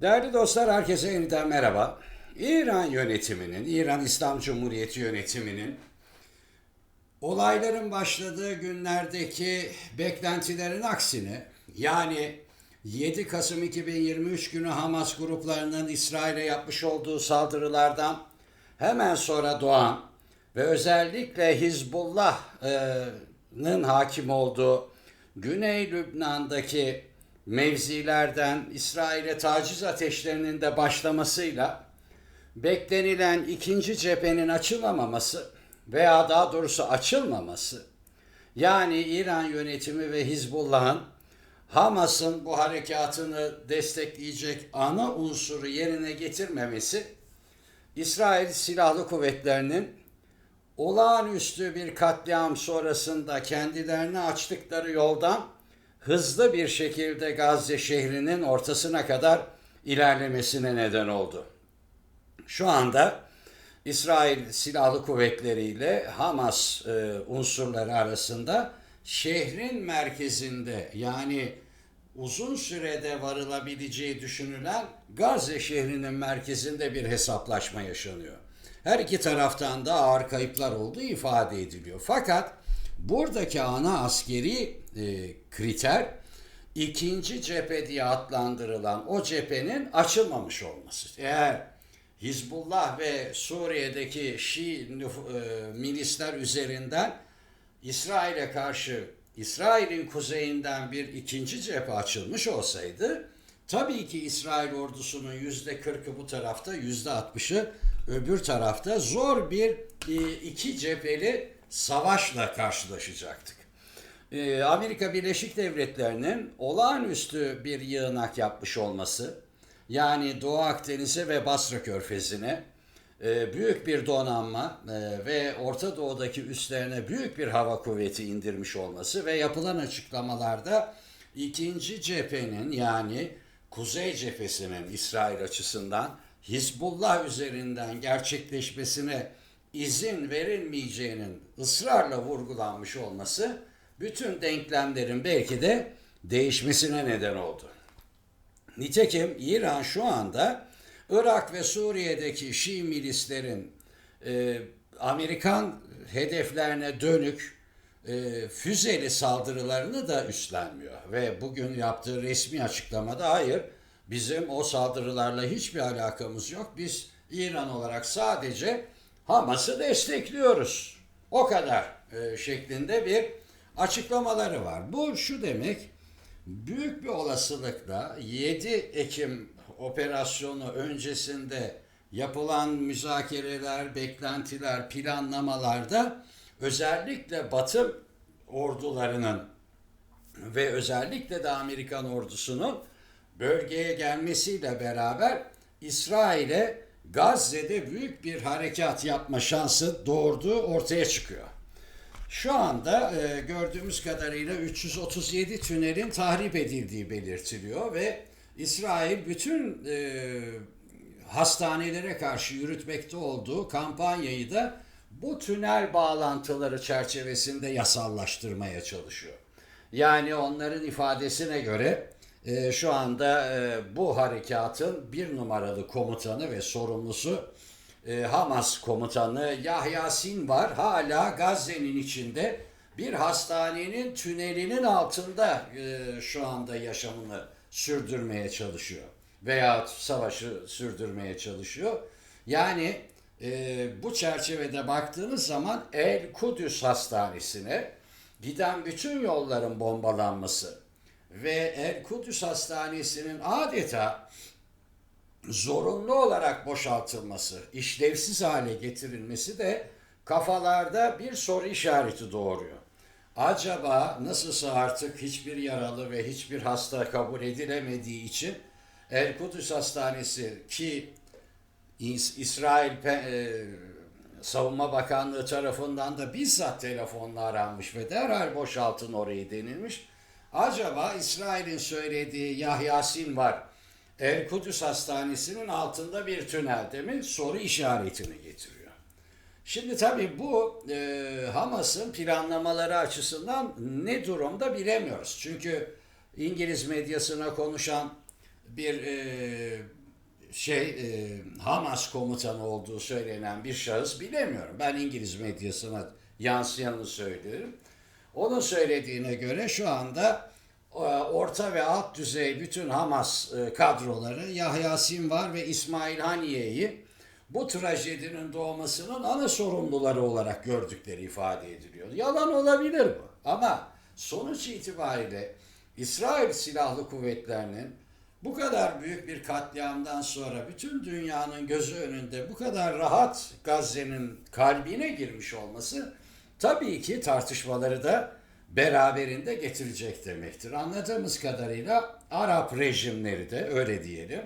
Değerli dostlar herkese yeniden merhaba. İran yönetiminin, İran İslam Cumhuriyeti yönetiminin olayların başladığı günlerdeki beklentilerin aksine yani 7 Kasım 2023 günü Hamas gruplarının İsrail'e yapmış olduğu saldırılardan hemen sonra doğan ve özellikle Hizbullah'ın hakim olduğu Güney Lübnan'daki mevzilerden İsrail'e taciz ateşlerinin de başlamasıyla beklenilen ikinci cephenin açılamaması veya daha doğrusu açılmaması yani İran yönetimi ve Hizbullah'ın Hamas'ın bu harekatını destekleyecek ana unsuru yerine getirmemesi İsrail Silahlı Kuvvetleri'nin olağanüstü bir katliam sonrasında kendilerini açtıkları yoldan hızlı bir şekilde Gazze şehrinin ortasına kadar ilerlemesine neden oldu. Şu anda İsrail Silahlı Kuvvetleri ile Hamas e, unsurları arasında şehrin merkezinde yani uzun sürede varılabileceği düşünülen Gazze şehrinin merkezinde bir hesaplaşma yaşanıyor. Her iki taraftan da ağır kayıplar olduğu ifade ediliyor. Fakat buradaki ana askeri e, kriter ikinci cephe diye adlandırılan o cephenin açılmamış olması. Eğer Hizbullah ve Suriye'deki Şii e, milisler üzerinden İsrail'e karşı İsrail'in kuzeyinden bir ikinci cephe açılmış olsaydı tabii ki İsrail ordusunun yüzde kırkı bu tarafta yüzde altmışı öbür tarafta zor bir e, iki cepheli savaşla karşılaşacaktık. E, Amerika Birleşik Devletleri'nin olağanüstü bir yığınak yapmış olması yani Doğu Akdeniz'e ve Basra Körfezi'ne e, büyük bir donanma e, ve Orta Doğu'daki üslerine büyük bir hava kuvveti indirmiş olması ve yapılan açıklamalarda ikinci cephenin yani Kuzey cephesinin İsrail açısından Hizbullah üzerinden gerçekleşmesine izin verilmeyeceğinin ısrarla vurgulanmış olması bütün denklemlerin belki de değişmesine neden oldu. Nitekim İran şu anda Irak ve Suriye'deki Şii milislerin e, Amerikan hedeflerine dönük e, füzeli saldırılarını da üstlenmiyor. Ve bugün yaptığı resmi açıklamada hayır bizim o saldırılarla hiçbir alakamız yok. Biz İran olarak sadece Hamas'ı destekliyoruz. O kadar e, şeklinde bir açıklamaları var. Bu şu demek büyük bir olasılıkla 7 Ekim operasyonu öncesinde yapılan müzakereler, beklentiler, planlamalarda özellikle Batı ordularının ve özellikle de Amerikan ordusunun bölgeye gelmesiyle beraber İsrail'e Gazze'de büyük bir harekat yapma şansı doğurduğu ortaya çıkıyor. Şu anda e, gördüğümüz kadarıyla 337 tünelin tahrip edildiği belirtiliyor ve İsrail bütün e, hastanelere karşı yürütmekte olduğu kampanyayı da bu tünel bağlantıları çerçevesinde yasallaştırmaya çalışıyor. Yani onların ifadesine göre e, şu anda e, bu harekatın bir numaralı komutanı ve sorumlusu e, Hamas komutanı Yahya Sinvar hala Gazze'nin içinde bir hastanenin tünelinin altında e, şu anda yaşamını sürdürmeye çalışıyor veya savaşı sürdürmeye çalışıyor. Yani e, bu çerçevede baktığınız zaman El Kudüs Hastanesi'ne giden bütün yolların bombalanması ve El Kudüs Hastanesi'nin adeta zorunlu olarak boşaltılması, işlevsiz hale getirilmesi de kafalarda bir soru işareti doğuruyor. Acaba nasılsa artık hiçbir yaralı ve hiçbir hasta kabul edilemediği için El Kudüs Hastanesi ki İs- İsrail e, Savunma Bakanlığı tarafından da bizzat telefonla aranmış ve derhal boşaltın orayı denilmiş. Acaba İsrail'in söylediği Yahya Sinvar El Kudüs Hastanesi'nin altında bir tünelde mi soru işaretini getiriyor. Şimdi tabii bu e, Hamas'ın planlamaları açısından ne durumda bilemiyoruz. Çünkü İngiliz medyasına konuşan bir e, şey e, Hamas komutanı olduğu söylenen bir şahıs bilemiyorum. Ben İngiliz medyasına yansıyanı söylüyorum. Onun söylediğine göre şu anda e, orta ve alt düzey bütün Hamas e, kadroları Yahya Sinvar ve İsmail Haniye'yi bu trajedinin doğmasının ana sorumluları olarak gördükleri ifade ediliyor. Yalan olabilir bu ama sonuç itibariyle İsrail Silahlı Kuvvetleri'nin bu kadar büyük bir katliamdan sonra bütün dünyanın gözü önünde bu kadar rahat Gazze'nin kalbine girmiş olması tabii ki tartışmaları da beraberinde getirecek demektir. Anladığımız kadarıyla Arap rejimleri de öyle diyelim.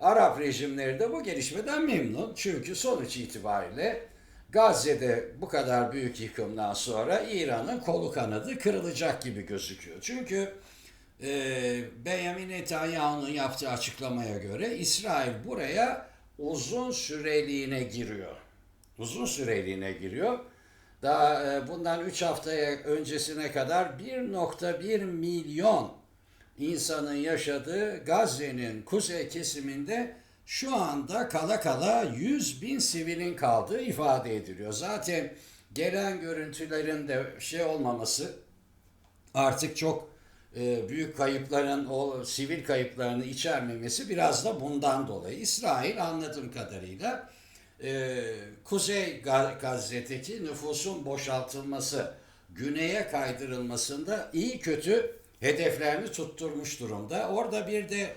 Arap rejimleri de bu gelişmeden memnun. Çünkü sonuç itibariyle Gazze'de bu kadar büyük yıkımdan sonra İran'ın kolu kanadı kırılacak gibi gözüküyor. Çünkü e, Benjamin Netanyahu'nun yaptığı açıklamaya göre İsrail buraya uzun süreliğine giriyor. Uzun süreliğine giriyor. Daha e, bundan 3 haftaya öncesine kadar 1.1 milyon insanın yaşadığı Gazze'nin kuzey kesiminde şu anda kala kala 100 bin sivilin kaldığı ifade ediliyor. Zaten gelen görüntülerin de şey olmaması artık çok e, büyük kayıpların, o sivil kayıplarını içermemesi biraz da bundan dolayı. İsrail anladığım kadarıyla e, Kuzey Gazze'deki nüfusun boşaltılması, güneye kaydırılmasında iyi kötü hedeflerini tutturmuş durumda. Orada bir de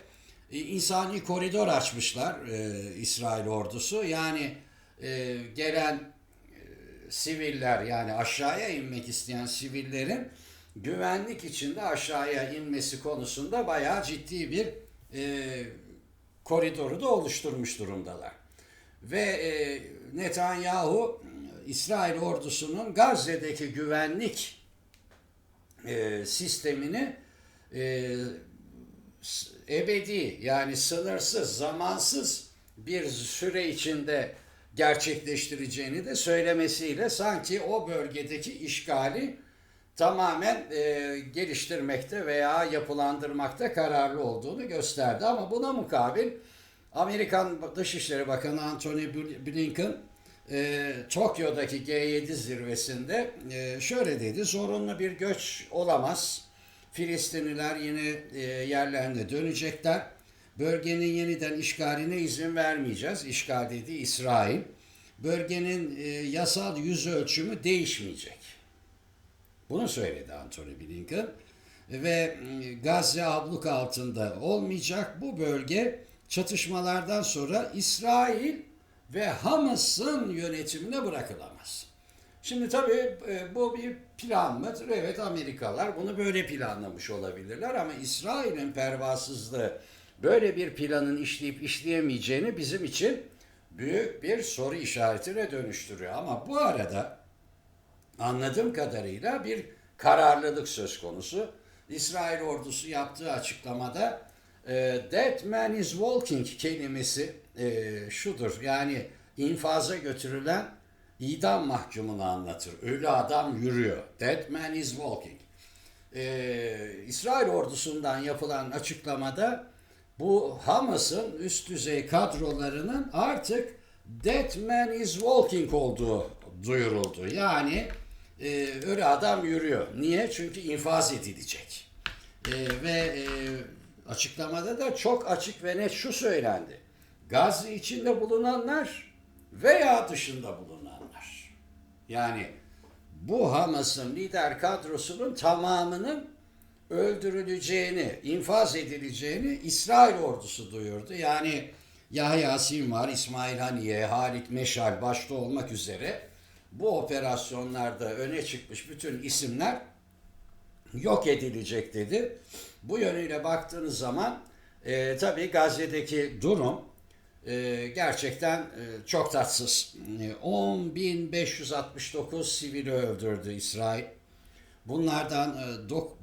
e, insani koridor açmışlar e, İsrail ordusu. Yani e, gelen siviller yani aşağıya inmek isteyen sivillerin güvenlik içinde aşağıya inmesi konusunda bayağı ciddi bir e, koridoru da oluşturmuş durumdalar. Ve e, Netanyahu İsrail ordusunun Gazze'deki güvenlik e, sistemini e, ebedi yani sınırsız, zamansız bir süre içinde gerçekleştireceğini de söylemesiyle sanki o bölgedeki işgali tamamen e, geliştirmekte veya yapılandırmakta kararlı olduğunu gösterdi. Ama buna mukabil Amerikan Dışişleri Bakanı Antony Blinken e, Tokyo'daki G7 zirvesinde e, şöyle dedi. Zorunlu bir göç olamaz. Filistinliler yine e, yerlerine dönecekler. Bölgenin yeniden işgaline izin vermeyeceğiz. İşgal dediği İsrail. Bölgenin e, yasal yüz ölçümü değişmeyecek. Bunu söyledi Antony Blinken. Ve e, Gazze abluk altında olmayacak. Bu bölge çatışmalardan sonra İsrail ve Hamas'ın yönetimine bırakılamaz. Şimdi tabii e, bu bir plan mıdır? Evet Amerikalılar bunu böyle planlamış olabilirler ama İsrail'in pervasızlığı böyle bir planın işleyip işleyemeyeceğini bizim için büyük bir soru işaretine dönüştürüyor. Ama bu arada anladığım kadarıyla bir kararlılık söz konusu. İsrail ordusu yaptığı açıklamada e, That man is walking kelimesi e, şudur. Yani infaza götürülen idam mahkumunu anlatır. Ölü adam yürüyor. That man is walking. E, İsrail ordusundan yapılan açıklamada bu Hamas'ın üst düzey kadrolarının artık That man is walking olduğu duyuruldu. Yani e, ölü adam yürüyor. Niye? Çünkü infaz edilecek. E, ve e, açıklamada da çok açık ve net şu söylendi. Gazze içinde bulunanlar veya dışında bulunanlar. Yani bu Hamas'ın lider kadrosunun tamamının öldürüleceğini, infaz edileceğini İsrail ordusu duyurdu. Yani Yahya Sinvar, İsmail Haniye, Halit Meşal başta olmak üzere bu operasyonlarda öne çıkmış bütün isimler yok edilecek dedi. Bu yönüyle baktığınız zaman e, tabii Gazze'deki durum e, gerçekten e, çok tatsız. E, 10.569 sivili öldürdü İsrail. Bunlardan e,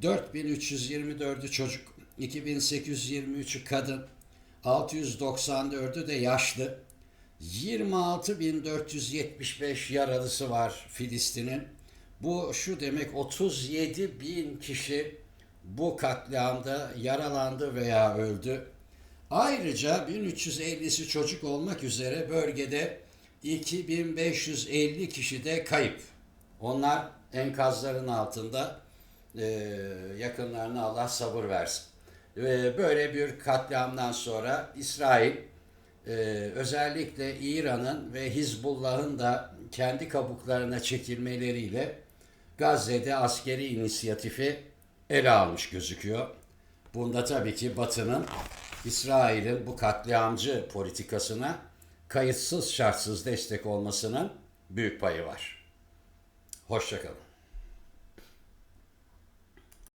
4.324'ü çocuk, 2.823'ü kadın, 694'ü de yaşlı. 26.475 yaralısı var Filistin'in. Bu şu demek 37 bin kişi bu katliamda yaralandı veya öldü. Ayrıca 1350'si çocuk olmak üzere bölgede 2550 kişi de kayıp. Onlar enkazların altında e, yakınlarına Allah sabır versin. E, böyle bir katliamdan sonra İsrail e, özellikle İran'ın ve Hizbullah'ın da kendi kabuklarına çekilmeleriyle Gazze'de askeri inisiyatifi ele almış gözüküyor. Bunda tabii ki Batı'nın İsrail'in bu katliamcı politikasına kayıtsız şartsız destek olmasının büyük payı var. Hoşçakalın.